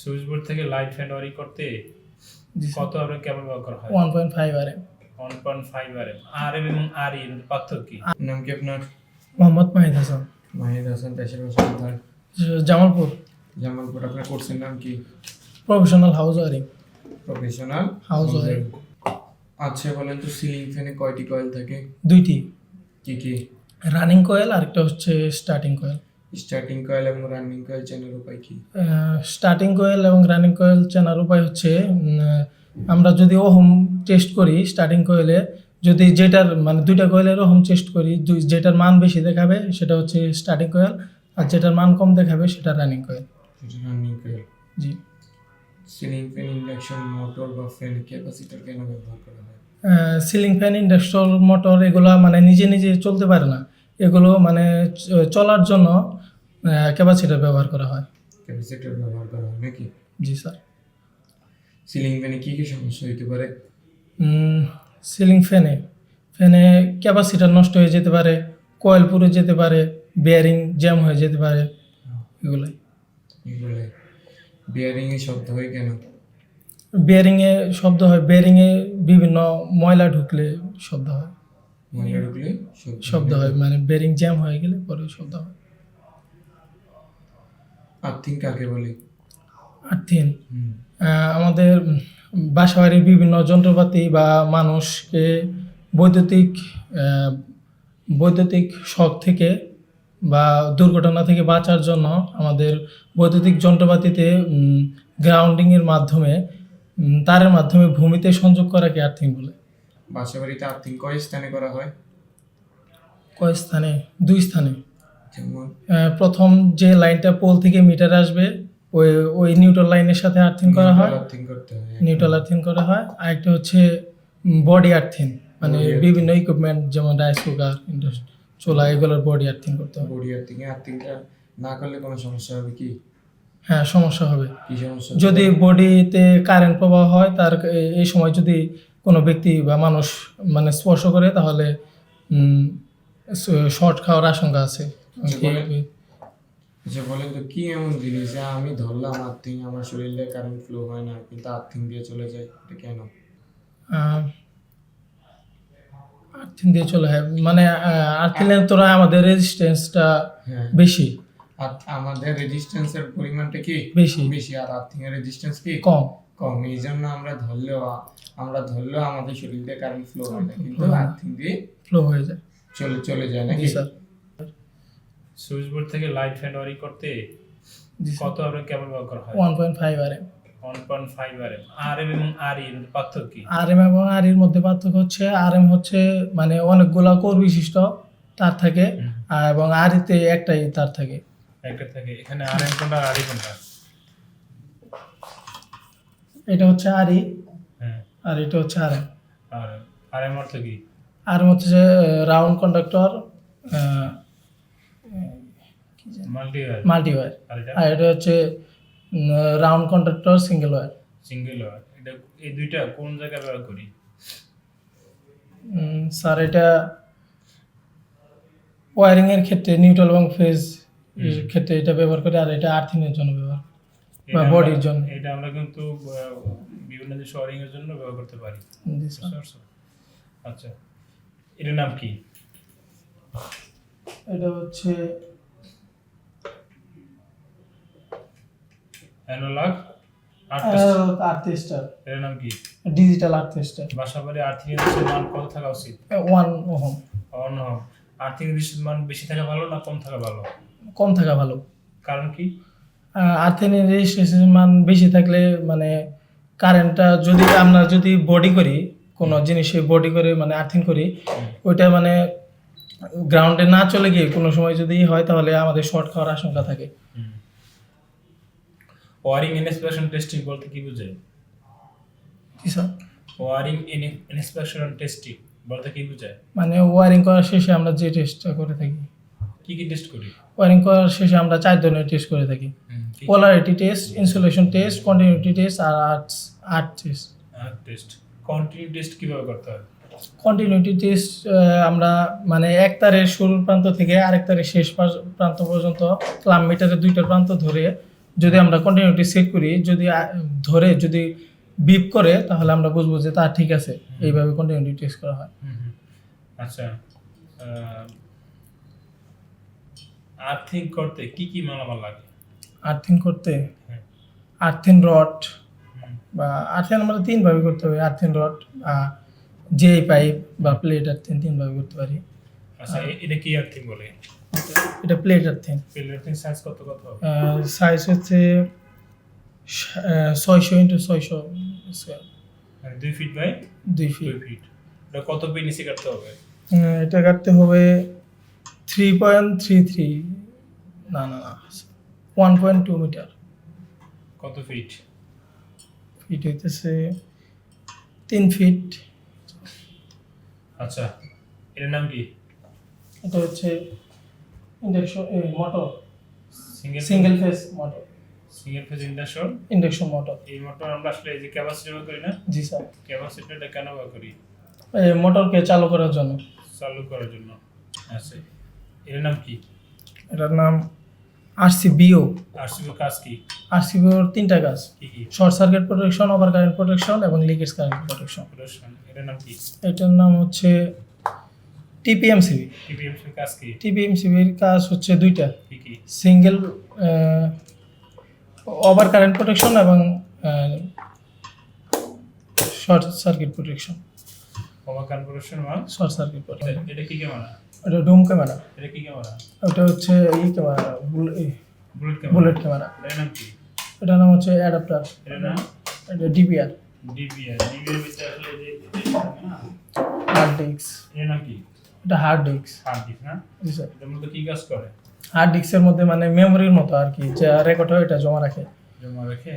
Switch board থেকে light fan wiring করতে কত আপনার কেবল ব্যবহার করা হয়? One point five R M one point five R M R M এবং আর এর পার্থক্য কি? নাম কি আপনার? মোহাম্মদ মাহিদ হাসান। মাহিদ হাসান দেশের বাসা জামালপুর। জামালপুর আপনার কোর্সের নাম কি? Professional house wiring. Professional house wiring। আচ্ছা বলেন তো সিলিং ফ্যানে কয়টি কয়েল থাকে? দুইটি। কি কি? রানিং কয়েল আরেকটা হচ্ছে স্টার্টিং কয়েল। স্টার্টিং কয়েল এবং রানিং কয়েল চেনের উপায় কি? স্টার্টিং কয়েল এবং রানিং কয়েল চেনার উপায় হচ্ছে আমরা যদি ওহম টেস্ট করি স্টার্টিং কয়েলে যদি যেটার মানে দুইটা কয়েলের ওহম টেস্ট করি দুই- যেটার মান বেশি দেখাবে সেটা হচ্ছে স্টার্টিং কয়েল আর যেটার মান কম দেখাবে সেটা রানিং কয়েল রানিং কয়েল জি। সিলিং ফ্যান ইন্ডাকশন মোটর বা ফ্যান ক্যাপাসিটর কেন ব্যবহার করা হয়? সিলিং ফ্যান ইন্ডাস্ট্রিয়াল মোটর এগুলো মানে নিজে নিজে চলতে পারে না। এগুলো মানে চলার জন্য ক্যাপাসিটার ব্যবহার করা হয়। ক্যাপাসিটর ব্যবহার করা হয় নাকি? জি স্যার। সিলিং ফ্যানে কি কি সমস্যা হতে পারে? সিলিং ফ্যানে ফ্যানে ক্যাপাসিটার নষ্ট হয়ে যেতে পারে কয়েল পুড়ে যেতে পারে বিয়ারিং জ্যাম হয়ে যেতে পারে এগুলোই। এগুলো বিয়ারিং এ শব্দ হয় কেন? বেয়ারিংয়ে শব্দ হয় বেয়ারিংয়ে বিভিন্ন ময়লা ঢুকলে শব্দ হয়। ময়লা ঢুকলে শব্দ হয় মানে বেয়ারিং জ্যাম হয়ে গেলে পরে শব্দ হয়। আর্থিং কাকে বলে? আহ, আমাদের বাসাবাড়ির বিভিন্ন যন্ত্রপাতি বা মানুষকে বৈদ্যুতিক বৈদ্যুতিক শখ থেকে বা দুর্ঘটনা থেকে বাঁচার জন্য আমাদের বৈদ্যুতিক যন্ত্রপাতিতে গ্রাউন্ডিংয়ের মাধ্যমে তারের মাধ্যমে ভূমিতে সংযোগ করাকে আর্থিং বলে। বাসা বাড়িতে আর্থিং কয় স্থানে করা হয়? কয় স্থানে? দুই স্থানে। প্রথম যে লাইনটা পোল থেকে মিটার আসবে ওই ওই নিউট্রাল লাইনের সাথে আর্থিং করা হয়। আর্থিং করতে হয় নিউট্রাল আর্থিং করা হয়। আরেকটা হচ্ছে বডি আর্থিং মানে বিভিন্ন ইকুইপমেন্ট যেমন রাইস কুকার চুলা এগুলোর বডি আর্থিং করতে হবে বডি আর্থিং এ আর্থিংটা না করলে কোনো সমস্যা হবে কি? হ্যাঁ সমস্যা হবে। কি সমস্যা? যদি বডিতে কারেন্ট প্রবাহ হয় তার এই সময় যদি কোনো ব্যক্তি বা মানুষ মানে স্পর্শ করে তাহলে শর্ট খাওয়ার আশঙ্কা আছে। আচ্ছা, বলেন। তো কি এমন জিনিস? যা আমি ধরলাম আর্থিং আমার শরীরে কারেন্ট ফ্লো হয় না কিন্তু আর্থিং দিয়ে চলে যায় এটা কেন? আর্থিং দিয়ে চলে হয়। মানে আর্থিংয়ের তোরা আমাদের রেজিস্ট্যান্সটা হ্যাঁ। বেশি। আর আমাদের রেজিস্ট্যান্সের পরিমাণটা কি? বেশি। বেশি। আর আর্থিং এর রেজিস্ট্যান্স কি? কম। কম। এই জন্য আমরা ধরলেও আমরা ধরলেও আমাদের শরীরে কারেন্ট ফ্লো হয় না কিন্তু হয়। আর্থিং দিয়ে ফ্লো হয়ে যায়। চলে চলে যায় নাকি? স্যার। সুইচ বোর্ড থেকে লাইট ফ্যান ওয়ারিং করতে কত আপনার কেবল ব্যবহার করা হয়? One point five R M one point five R M R M এবং আর এর পার্থক্য কি? আর এম এবং আর এর মধ্যে পার্থক্য হচ্ছে আর এম হচ্ছে মানে অনেকগুলা কোর বিশিষ্ট তার থাকে এবং আর ইতে একটাই তার থাকে। একটা থেকে। এখানে আর এম কোনটা আর ই কোনটা? এটা হচ্ছে আর ই হ্যাঁ। আর এটা হচ্ছে আর এম আর এম অর্থ কি? আর এম হচ্ছে যে রাউন্ড কন্ডাক্টর আর এটা? হচ্ছে round conductor single wire single wire এটা এই দুইটা কোন জায়গায় ব্যবহার করি? স্যার এটা ওয়ারিং এর ক্ষেত্রে নিউট্রাল এবং ফেজ ক্ষেত্রে এটা ব্যবহার করে আর এটা আর্থিং এর জন্য ব্যবহার বা বডির জন্য। এটা আমরা কিন্তু বিভিন্ন যে শোয়ারিং এর জন্য ব্যবহার করতে পারি? আচ্ছা। এটার নাম কি? এটা হচ্ছে অ্যানালগ আর্ট আর্থেস্টার এটার নাম কি? ডিজিটাল আর্থেস্টার বাসা বাড়ি আর্থিং নির্দিষ্ট মান কত থাকা উচিত? One ohm. On home earthing নির্দিষ্ট মান বেশি থাকা ভালো না কম থাকা ভালো? কম থাকা ভালো। কারণ কি? আর্থিং রেজিস্ট্রেশন মান বেশি থাকলে মানে কারেন্টটা যদি আমরা যদি বডি করি কোনো জিনিসে বডি করে মানে আর্থিং করি ওইটা মানে গ্রাউন্ডে না চলে গিয়ে কোনো সময় যদি হয় তাহলে আমাদের শর্ট খাওয়ার আশঙ্কা থাকে। ওয়ারিং ইনস্পেকশন টেস্টিং বলতে কি বুঝে জি স্যার। ওয়ারিং ইনস্পেকশন টেস্টিং বলতে কি বোঝায়? মানে ওয়ারিং করার শেষে আমরা যে টেস্টটা করে থাকি। কি কি টেস্ট করি? ওয়ারিং করার শেষে আমরা চার ধরনের টেস্ট করে থাকি। Polarity test insulation test continuity test আর earth earth test test continue test কীভাবে করতে হয়? কন্টিনিউটি টেস্ট আমরা মানে এক তারের শুরুর প্রান্ত থেকে আরেক তারের শেষ প্রান্ত পর্যন্ত ক্লাম মিটারের দুইটা প্রান্ত ধরে যদি আমরা কন্টিনিউটি সেট করি যদি ধরে যদি বিপ করে তাহলে আমরা বুঝব যে তা ঠিক আছে। এইভাবে কন্টিনিউটি টেস্ট করা হয়। আচ্ছা আর্থিং করতে কি কি মালামাল লাগে? আর্থিং করতে হ্যাঁ। আর্থিন রড বা আর্থিন আমরা তিনভাবে করতে পারি। আর্থিন রড জে পাইপ বা প্লেট আর্থিন তিনভাবে করতে পারি। আচ্ছা এটা কি আর্থিং বলে? এটা প্লেটার আর্থিন পেল আর্থিং সাইজ কত কত সাইজ হচ্ছে ছয়শো ইন্টু ছয়শো মানে দুই ফিট বাই দুই দুই ফিট ফিট এটা কত পি নিচে কাটতে হবে? এটা কাটতে হবে থ্রি পয়েন্ট থ্রি থ্রি না না না ওয়ান পয়েন্ট টু মিটার কত ফিট ফিট হইতেছে তিন ফিট আচ্ছা এটার নাম কি? এটা হচ্ছে induction motor single single phase motor single phase induction induction motor এই মোটর আমরা আসলে এই যে ক্যাপাসিটি ব্যবহার করি না? জি স্যার। ক্যাপাসিটিটা কেন ব্যবহার করি? এই মোটরকে চালু করার জন্য। চালু করার জন্য। আচ্ছা। এর নাম কি? এটার নাম আরসিবিও আরসিবির কাজ কি? আরসিবিওর তিনটা কাজ। কি কি? Short circuit protection over current protection এবং লিকেজ কারেন্ট প্রোটেকশন প্রদর্শন এটার নাম কি? এটার নাম হচ্ছে টিপিএমসিবি। টিপিএমসির কাজ কি? টিপিএমসিবির কাজ হচ্ছে দুইটা। সিঙ্গেল ওভার কারেন্ট প্রোটেকশন এবং শর্ট সার্কিট প্রোটেকশন। ওভারকান প্রদর্শন বা শর্ট সার্কিট প্রোটেকশন। এটা কি ক্যামেরা? এটা ডুম ক্যামেরা। এটা কি ক্যামেরা? ওটা হচ্ছে এই camera bullet camera. Bullet camera. এটার নাম কি? এটার নাম হচ্ছে অ্যাডাপ্টার। এটার নাম? এটা ডিপিআর। ডিবিআর ডিবিআর ভিতরে আসলে যে হার্ড ডিস্ক এর নাম কি? এটা হার্ড ডিস্ক হার্ড ডিস্ক না? জি স্যার এটার মধ্যে কি কাজ করে? হার্ড ডিস্কের মধ্যে মানে মেমোরির মতো আর কি যা রেকর্ড হয় এটা জমা রাখে। জমা রেখে?